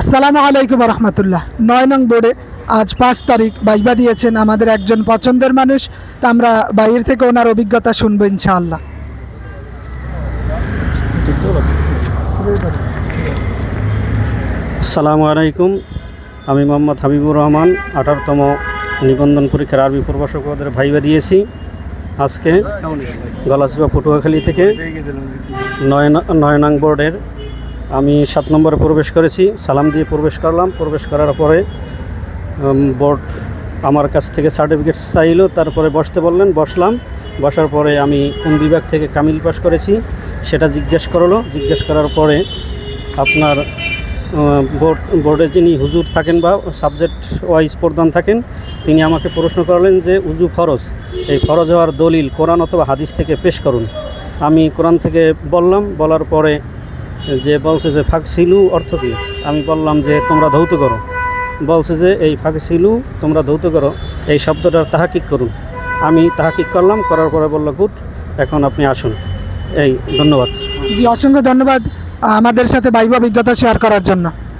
আসসালামু আলাইকুম রহমতুল্লাহ নয় নং বোর্ডে আজ পাঁচ তারিখ বাইবা দিয়েছেন আমাদের একজন পছন্দের মানুষ। তা আমরা বাইরে থেকে ওনার অভিজ্ঞতা শুনব ইনশাআল্লাহ। আসসালামু আলাইকুম। আমি মোহাম্মদ হাবিবুর রহমান আঠারোতম নিবন্ধন পরীক্ষার আরবি প্রবাসক পদের ভাইবা দিয়েছি। আজকে গলাচিপা পটুয়াখালী থেকে নয় নয় নং বোর্ডের আমি সাত নম্বরে প্রবেশ করেছি, সালাম দিয়ে প্রবেশ করলাম। প্রবেশ করার পরে বোর্ড আমার কাছ থেকে সার্টিফিকেট চাইলো, তারপরে বসতে বললেন, বসলাম। বসার পরে আমি কোন বিভাগ থেকে কামিল পাস করেছি সেটা জিজ্ঞেস করল। জিজ্ঞেস করার পরে আপনার বোর্ড, বোর্ডে যিনি হুজুর থাকেন বা সাবজেক্ট ওয়াইজ প্রধান থাকেন, তিনি আমাকে প্রশ্ন করলেন যে, উজু ফরজ? এই ফরজ হওয়ার দলিল কোরআন অথবা হাদিস থেকে পেশ করুন। আমি কোরআন থেকে বললাম, বলার পরে যে বলছে যে ফাঁক শিলু অর্থ কী? আমি বললাম যে তোমরা ধৌত করো। বলছে যে এই ফাঁক শিলু তোমরা ধৌত করো, এই শব্দটার তাহাকিক করুন। আমি তাহাকিক করলাম, করার পরে বলল, গুড, এখন আপনি আসুন। এই, ধন্যবাদ। জি, অসংখ্য ধন্যবাদ আমাদের সাথে বাইব অভিজ্ঞতা শেয়ার করার জন্য।